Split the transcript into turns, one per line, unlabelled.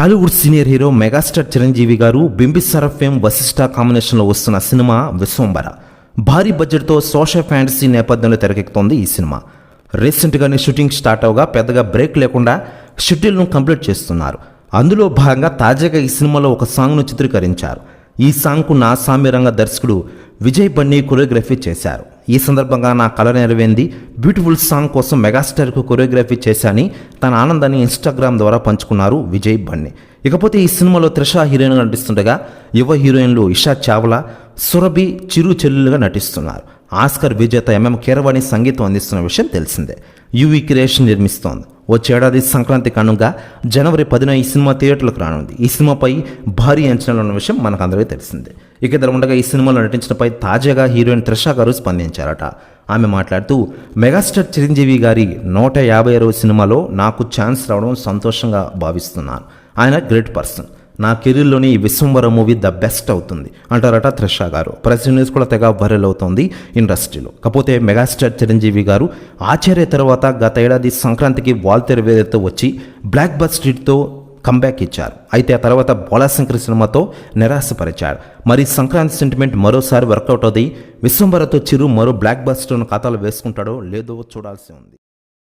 Tollywood senior hero megastar Chiranjeevi garu Bimbisara fame Vashishtha కాంబినేషన్లో వస్తున్న cinema Vishwambhara భారీ బడ్జెట్తో సోషల్ ఫ్యాంటసీ నేపథ్యంలో తెరకెక్కుతోంది ఈ సినిమా. రీసెంట్గానే షూటింగ్ స్టార్ట్ అవగా పెద్దగా బ్రేక్ లేకుండా షెడ్యూల్ను కంప్లీట్ చేస్తున్నారు. అందులో భాగంగా తాజాగా ఈ సినిమాలో ఒక సాంగ్ను చిత్రీకరించారు. ఈ సాంగ్కు నా సామ్యరంగ దర్శకుడు విజయ్ బన్నీ కొరియోగ్రఫీ చేశారు. ఈ సందర్భంగా నా కళ నెరవేంది. బ్యూటిఫుల్ సాంగ్ కోసం మెగాస్టార్కు కొరియోగ్రఫీ చేశాని. తన ఆనందాన్ని ఇన్స్టాగ్రామ్ ద్వారా పంచుకున్నారు విజయ్ బన్నీ. ఇకపోతే ఈ సినిమాలో త్రిష హీరోయిన్గా నటిస్తుండగా యువ హీరోయిన్లు ఇషా చావ్లా సురభి చిరు చెల్లులుగా నటిస్తున్నారు. ఆస్కర్ విజేత ఎంఎం కీరవాణి సంగీతం అందిస్తున్న విషయం తెలిసిందే. యువి క్రియేషన్ నిర్మిస్తోంది. వచ్చేడాది సంక్రాంతి కనుక జనవరి పదిన ఈ సినిమా థియేటర్లకు రానుంది. ఈ సినిమాపై భారీ అంచనాలు ఉన్న విషయం మనకు అందరికీ తెలిసిందే. ఇక ఇద్దరు ఉండగా ఈ సినిమాలో నటించడంపై తాజాగా హీరోయిన్ త్రిష గారు స్పందించారట. ఆమె మాట్లాడుతూ మెగాస్టార్ చిరంజీవి గారి నూట యాభై అరవ సినిమాలో నాకు ఛాన్స్ రావడం సంతోషంగా భావిస్తున్నాను. ఆయన గ్రేట్ పర్సన్. నా కెరీర్లోని ఈ విశ్వంవర మూవీ ద బెస్ట్ అవుతుంది అంటారట త్రిష గారు. ప్రెస్ న్యూస్ కూడా తెగ వైరల్ అవుతోంది ఇండస్ట్రీలో. కాకపోతే మెగాస్టార్ చిరంజీవి గారు ఆచార్య తర్వాత గత ఏడాది సంక్రాంతికి వాల్తెర వేదతో వచ్చి బ్లాక్ బస్ స్ట్రీట్తో కంబ్యాక్ ఇచ్చారు. అయితే ఆ తర్వాత బోళాశంకర్ సినిమాతో నిరాశపరిచారు మరి సంక్రాంతి సెంటిమెంట్ మరోసారి వర్కౌట్ అవుతుంది. విశ్వంబరతో చిరు మరో బ్లాక్ బస్టర్ను ఖాతాలో వేసుకుంటాడో లేదో చూడాల్సి ఉంది.